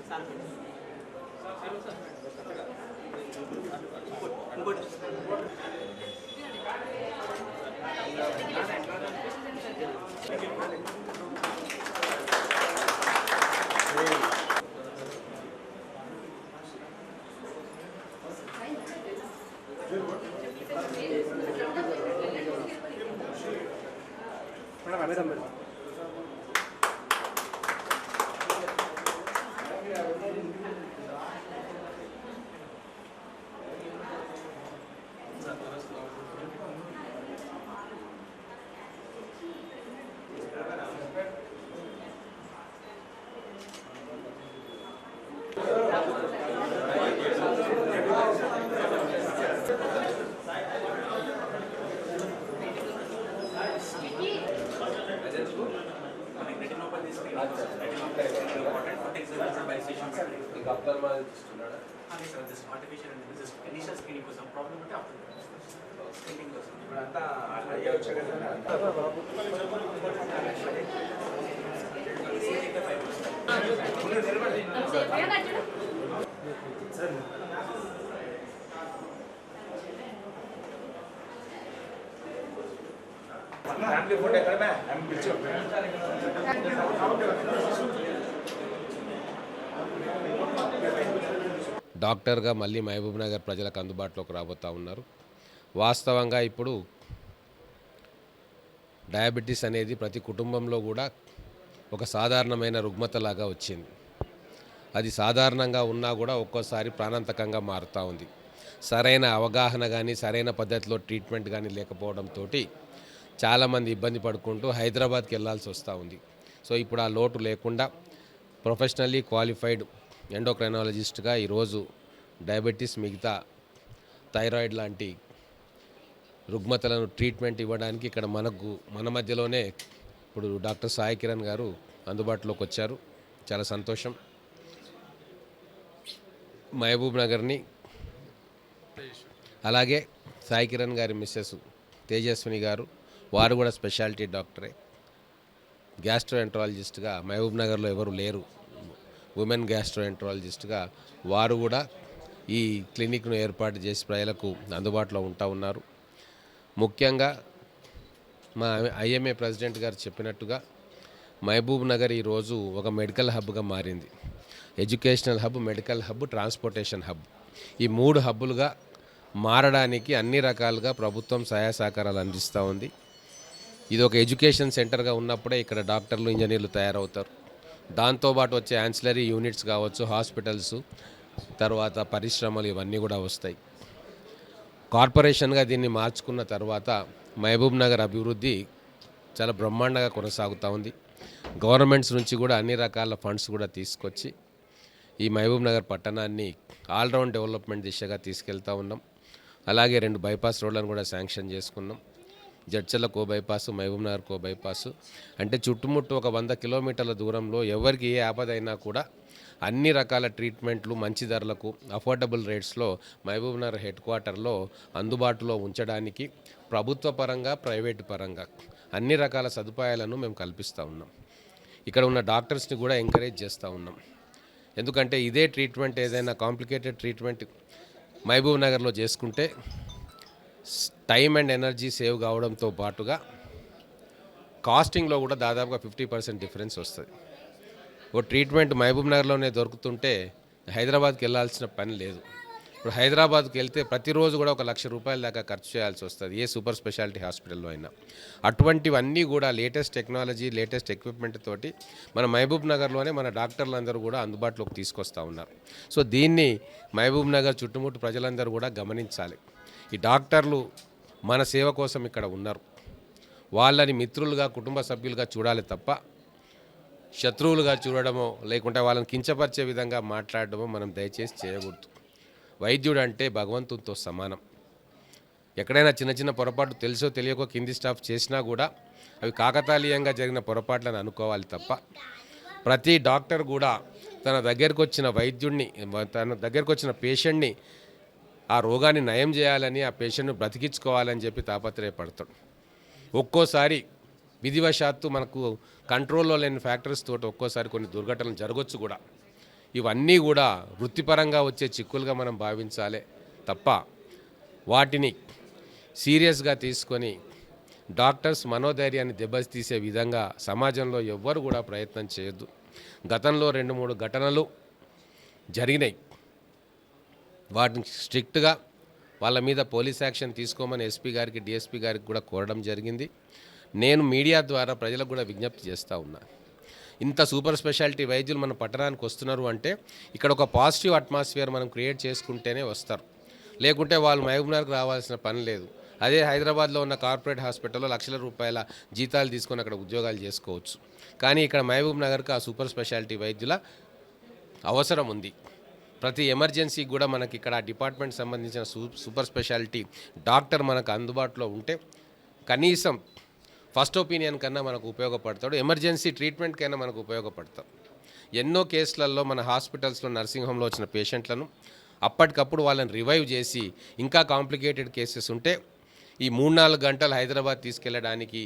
ఇంకా లైటింగ్ ఇంకా అబ్దర్మా ఇస్తున్నాడా initial screening కోసం ప్రాబ్లం ఉంటే అప్పుడు స్క్రీనింగ్ కోసం ఇప్పుడంతా అయ్యే వచ్చాక ఫ్యామిలీ ఫోటో ఎక్కడ డాక్టర్గా మళ్ళీ మహబూబ్ నగర్ ప్రజలకు అందుబాటులోకి రాబోతూ ఉన్నారు. వాస్తవంగా ఇప్పుడు డయాబెటీస్ అనేది ప్రతి కుటుంబంలో కూడా ఒక సాధారణమైన రుగ్మతలాగా వచ్చింది. అది సాధారణంగా ఉన్నా కూడా ఒక్కోసారి ప్రాణాంతకంగా మారుతూ ఉంది. సరైన అవగాహన కానీ సరైన పద్ధతిలో ట్రీట్మెంట్ కానీ లేకపోవడంతో చాలామంది ఇబ్బంది పడుకుంటూ హైదరాబాద్కి వెళ్ళాల్సి వస్తూ ఉంది. సో ఇప్పుడు ఆ లోటు లేకుండా ప్రొఫెషనల్లీ క్వాలిఫైడ్ ఎండోక్రైనాలజిస్ట్గా ఈరోజు డయాబెటీస్ మిగతా థైరాయిడ్ లాంటి రుగ్మతలను ట్రీట్మెంట్ ఇవ్వడానికి ఇక్కడ మనకు మన మధ్యలోనే ఇప్పుడు డాక్టర్ సాయి కిరణ్ గారు అందుబాటులోకి వచ్చారు. చాలా సంతోషం. మహబూబ్ నగర్ని అలాగే సాయి కిరణ్ గారి మిస్సెస్ తేజస్విని గారు వారు కూడా స్పెషాలిటీ డాక్టరే. గ్యాస్ట్రోఎంట్రాలజిస్ట్గా మహబూబ్ నగర్లో ఎవరు లేరు. ఉమెన్ గ్యాస్ట్రోఎంట్రాలజిస్ట్గా వారు కూడా ఈ క్లినిక్ను ఏర్పాటు చేసి ప్రజలకు అందుబాటులో ఉంటా ఉన్నారు. ముఖ్యంగా మా ఐఎంఏ ప్రెసిడెంట్ గారు చెప్పినట్టుగా మహబూబ్ నగర్ ఈరోజు ఒక మెడికల్ హబ్గా మారింది. Educational hub medical hub transportation hub. ఈ మూడు హబ్బులుగా మారడానికి అన్ని రకాలుగా ప్రభుత్వం సహాయ సహకారాలు అందిస్తూ ఉంది. ఇది ఒక ఎడ్యుకేషన్ సెంటర్గా ఉన్నప్పుడే ఇక్కడ డాక్టర్లు ఇంజనీర్లు తయారవుతారు. దాంతోపాటు వచ్చే యాన్సిలరీ యూనిట్స్ కావచ్చు హాస్పిటల్స్ తర్వాత పరిశ్రమలు ఇవన్నీ కూడా వస్తాయి. కార్పొరేషన్గా దీన్ని మార్చుకున్న తర్వాత మహబూబ్ నగర్ అభివృద్ధి చాలా బ్రహ్మాండంగా కొనసాగుతూ ఉంది. గవర్నమెంట్స్ నుంచి కూడా అన్ని రకాల ఫండ్స్ కూడా తీసుకొచ్చి ఈ మహబూబ్ నగర్ పట్టణాన్ని ఆల్రౌండ్ డెవలప్మెంట్ దిశగా తీసుకెళ్తా ఉన్నాం. అలాగే రెండు బైపాస్ రోడ్లను కూడా శాంక్షన్ చేసుకున్నాం. జడ్చల కో బైపాస్ మహబూబ్ నగర్ కో బైపాస్. అంటే చుట్టుముట్టు ఒక వంద కిలోమీటర్ల దూరంలో ఎవరికి ఏ ఆపద అయినా కూడా అన్ని రకాల ట్రీట్మెంట్లు మంచి ధరలకు అఫోర్డబుల్ రేట్స్లో మహబూబ్ నగర్ హెడ్ క్వార్టర్లో అందుబాటులో ఉంచడానికి ప్రభుత్వ పరంగా ప్రైవేటు పరంగా అన్ని రకాల సదుపాయాలను మేము కల్పిస్తూ ఉన్నాం. ఇక్కడ ఉన్న డాక్టర్స్ని కూడా ఎంకరేజ్ చేస్తూ ఉన్నాం. ఎందుకంటే ఇదే ట్రీట్మెంట్ ఏదైనా కాంప్లికేటెడ్ ట్రీట్మెంట్ మహబూబ్ నగర్లో చేసుకుంటే టైం అండ్ ఎనర్జీ సేవ్ కావడంతో పాటుగా కాస్టింగ్లో కూడా దాదాపుగా ఫిఫ్టీ పర్సెంట్ డిఫరెన్స్ వస్తుంది. ఓ ట్రీట్మెంట్ మహబూబ్ నగర్లోనే దొరుకుతుంటే హైదరాబాద్కి వెళ్ళాల్సిన పని లేదు. ఇప్పుడు హైదరాబాద్కి వెళ్తే ప్రతిరోజు కూడా ఒక లక్ష రూపాయల దాకా ఖర్చు చేయాల్సి వస్తుంది ఏ సూపర్ స్పెషాలిటీ హాస్పిటల్లో అయినా. అటువంటివన్నీ కూడా లేటెస్ట్ టెక్నాలజీ లేటెస్ట్ ఎక్విప్మెంట్ తోటి మన మహబూబ్ నగర్లోనే మన డాక్టర్లు అందరూ కూడా అందుబాటులోకి తీసుకొస్తూ ఉన్నారు. సో దీన్ని మహబూబ్ నగర్ చుట్టుముట్టు ప్రజలందరూ కూడా గమనించాలి. ఈ డాక్టర్లు మన సేవ కోసం ఇక్కడ ఉన్నారు. వాళ్ళని మిత్రులుగా కుటుంబ సభ్యులుగా చూడాలి తప్ప శత్రువులుగా చూడడమో లేకుంటే వాళ్ళని కించపరిచే విధంగా మాట్లాడడమో మనం దయచేసి చేయకూడదు. వైద్యుడు అంటే భగవంతునితో సమానం. ఎక్కడైనా చిన్న చిన్న పొరపాటు తెలుసో తెలియకో కింది స్టాఫ్ చేసినా కూడా అవి కాకతాళీయంగా జరిగిన పొరపాట్లను అనుకోవాలి తప్ప ప్రతి డాక్టర్ కూడా తన దగ్గరకు వచ్చిన వైద్యుడిని తన దగ్గరకు వచ్చిన పేషెంట్ని ఆ రోగాన్ని నయం చేయాలని ఆ పేషెంట్ను బ్రతికించుకోవాలని చెప్పి తాపత్రయపడతాడు ఒక్కోసారి విధివశాత్తు మనకు కంట్రోల్లో లేని ఫ్యాక్టర్స్ తోటి ఒక్కోసారి కొన్ని దుర్ఘటనలు జరగవచ్చు కూడా. ఇవన్నీ కూడా వృత్తిపరంగా వచ్చే చిక్కులుగా మనం భావించాలి తప్ప వాటిని సీరియస్గా తీసుకొని డాక్టర్స్ మనోధైర్యాన్ని దెబ్బతీసే విధంగా సమాజంలో ఎవ్వరు కూడా ప్రయత్నం చేయొద్దు. గతంలో రెండు మూడు ఘటనలు జరిగినాయి. వాటిని స్ట్రిక్ట్గా వాళ్ళ మీద పోలీస్ యాక్షన్ తీసుకోమని ఎస్పీ గారికి డిఎస్పీ గారికి కూడా కోరడం జరిగింది. నేను మీడియా ద్వారా ప్రజలకు కూడా విజ్ఞప్తి చేస్తూ ఉన్నా. ఇంత సూపర్ స్పెషాలిటీ వైద్యులు మన పట్టణానికి వస్తున్నారు అంటే ఇక్కడ ఒక పాజిటివ్ అట్మాస్ఫియర్ మనం క్రియేట్ చేసుకుంటేనే వస్తారు. లేకుంటే వాళ్ళు మహబూబ్నగర్కి రావాల్సిన పని లేదు. అదే హైదరాబాద్లో ఉన్న కార్పొరేట్ హాస్పిటల్లో లక్షల రూపాయల జీతాలు తీసుకొని అక్కడ ఉద్యోగాలు చేసుకోవచ్చు. కానీ ఇక్కడ మహబూబ్ నగర్కి ఆ సూపర్ స్పెషాలిటీ వైద్యుల అవసరం ఉంది. ప్రతి ఎమర్జెన్సీకి కూడా మనకి ఇక్కడ డిపార్ట్మెంట్ సంబంధించిన సూపర్ స్పెషాలిటీ డాక్టర్ మనకు అందుబాటులో ఉంటే కనీసం ఫస్ట్ ఒపీనియన్ కన్నా మనకు ఉపయోగపడతాడు. ఎమర్జెన్సీ ట్రీట్మెంట్కైనా మనకు ఉపయోగపడతాడు ఎన్నో కేసులలో మన హాస్పిటల్స్లో నర్సింగ్ హోమ్లో వచ్చిన పేషెంట్లను అప్పటికప్పుడు వాళ్ళని రివైవ్ చేసి ఇంకా కాంప్లికేటెడ్ కేసెస్ ఉంటే ఈ మూడు నాలుగు గంటలు హైదరాబాద్ తీసుకెళ్ళడానికి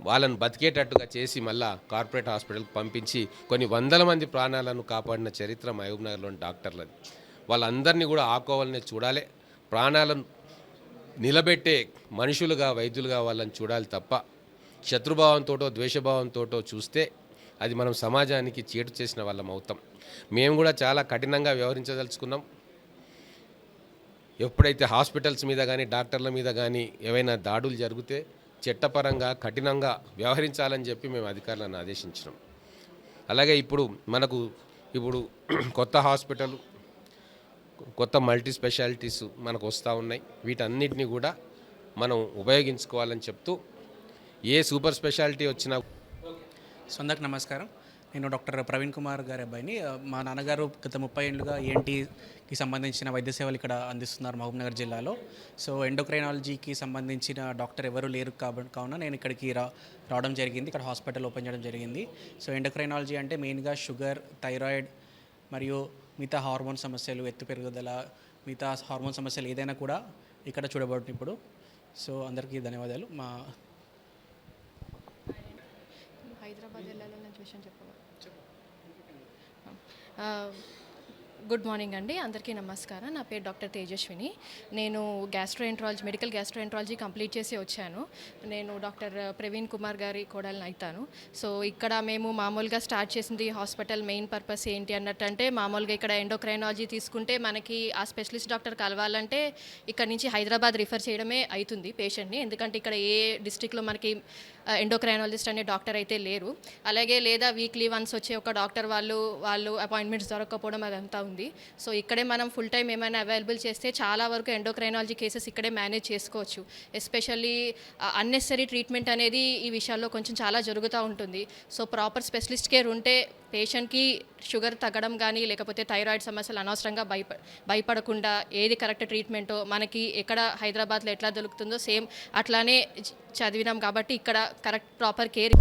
వాళ్ళని బతికేటట్టుగా చేసి మళ్ళా కార్పొరేట్ హాస్పిటల్కి పంపించి కొన్ని వందల మంది ప్రాణాలను కాపాడిన చరిత్ర మహబూబ్ నగర్లోని డాక్టర్లది. వాళ్ళందరినీ కూడా ఆకోవాలనే చూడాలి. ప్రాణాలను నిలబెట్టే మనుషులుగా వైద్యులుగా వాళ్ళని చూడాలి తప్ప శత్రుభావంతోటో ద్వేషభావంతోటో చూస్తే అది మనం సమాజానికి చేటు చేసిన వాళ్ళం అవుతాం మేము కూడా చాలా కఠినంగా వ్యవహరించదలుచుకున్నాం. ఎప్పుడైతే హాస్పిటల్స్ మీద కానీ డాక్టర్ల మీద కానీ ఏవైనా దాడులు జరిగితే చట్టపరంగా కఠినంగా వ్యవహరించాలని చెప్పి మేము అధికారులను ఆదేశించినాం. అలాగే ఇప్పుడు మనకు ఇప్పుడు కొత్త హాస్పిటల్ కొత్త మల్టీ స్పెషాలిటీస్ మనకు వస్తూ ఉన్నాయి. వీటన్నిటిని కూడా మనం ఉపయోగించుకోవాలని చెప్తూ ఏ సూపర్ స్పెషాలిటీ వచ్చినా సో నమస్కారం. నేను డాక్టర్ ప్రవీణ్ కుమార్ గారి అబ్బాయిని. మా నాన్నగారు గత ముప్పై ఏళ్ళుగా ఏంటికి సంబంధించిన వైద్య సేవలు ఇక్కడ అందిస్తున్నారు మహబూబ్నగర్ జిల్లాలో. సో ఎండోక్రైనాలజీకి సంబంధించిన డాక్టర్ ఎవరు లేరు కాబట్టి కావున నేను ఇక్కడికి రా రావడం జరిగింది. ఇక్కడ హాస్పిటల్ ఓపెన్ చేయడం జరిగింది. సో ఎండోక్రైనాలజీ అంటే మెయిన్గా షుగర్ థైరాయిడ్ మరియు మిగతా హార్మోన్ సమస్యలు ఎత్తు పెరుగుదల మిగతా హార్మోన్ సమస్యలు ఏదైనా కూడా ఇక్కడ చూడబడుతుంది ఇప్పుడు. సో అందరికీ ధన్యవాదాలు. మా హైదరాబాద్ వెళ్ళాలని విషయం చెప్పవా గుడ్ మార్నింగ్ అండి. అందరికీ నమస్కారం. నా పేరు డాక్టర్ తేజస్విని. నేను గ్యాస్ట్రోఎంట్రాలజీ మెడికల్ గ్యాస్ట్రోఎంట్రాలజీ కంప్లీట్ చేసి వచ్చాను. నేను డాక్టర్ ప్రవీణ్ కుమార్ గారి కోడల్ని అవుతాను సో ఇక్కడ మేము మామూలుగా స్టార్ట్ చేసింది హాస్పిటల్ మెయిన్ పర్పస్ ఏంటి అన్నట్టు అంటే మామూలుగా ఇక్కడ ఎండోక్రైనాలజీ తీసుకుంటే మనకి ఆ స్పెషలిస్ట్ డాక్టర్ కలవాలంటే ఇక్కడ నుంచి హైదరాబాద్ రిఫర్ చేయడమే అవుతుంది పేషెంట్ని. ఎందుకంటే ఇక్కడ ఏ డిస్టిక్లో మనకి ఎండోక్రైనాలజిస్ట్ అనే డాక్టర్ అయితే లేరు. అలాగే లేదా వీక్లీ వన్స్ వచ్చే ఒక డాక్టర్ వాళ్ళు వాళ్ళు అపాయింట్మెంట్స్ దొరకకపోవడం అదంతా ఉంది. సో ఇక్కడే మనం ఫుల్ టైం ఏమైనా అవైలబుల్ చేస్తే చాలా వరకు ఎండోక్రైనాలజీ కేసెస్ ఇక్కడే మేనేజ్ చేసుకోవచ్చు. ఎస్పెషల్లీ అన్నెసరీ ట్రీట్మెంట్ అనేది ఈ విషయాల్లో కొంచెం చాలా జరుగుతూ ఉంటుంది. సో ప్రాపర్ స్పెషలిస్ట్ కేర్ ఉంటే పేషెంట్కి షుగర్ తగ్గడం కానీ లేకపోతే థైరాయిడ్ సమస్యలు అనవసరంగా భయప భయపడకుండా ఏది కరెక్ట్ ట్రీట్మెంటో మనకి ఎక్కడ హైదరాబాద్లో ఎట్లా దొరుకుతుందో సేమ్ అట్లానే చదివినాం కాబట్టి ఇక్కడ కరెక్ట్ ప్రాపర్ కేర్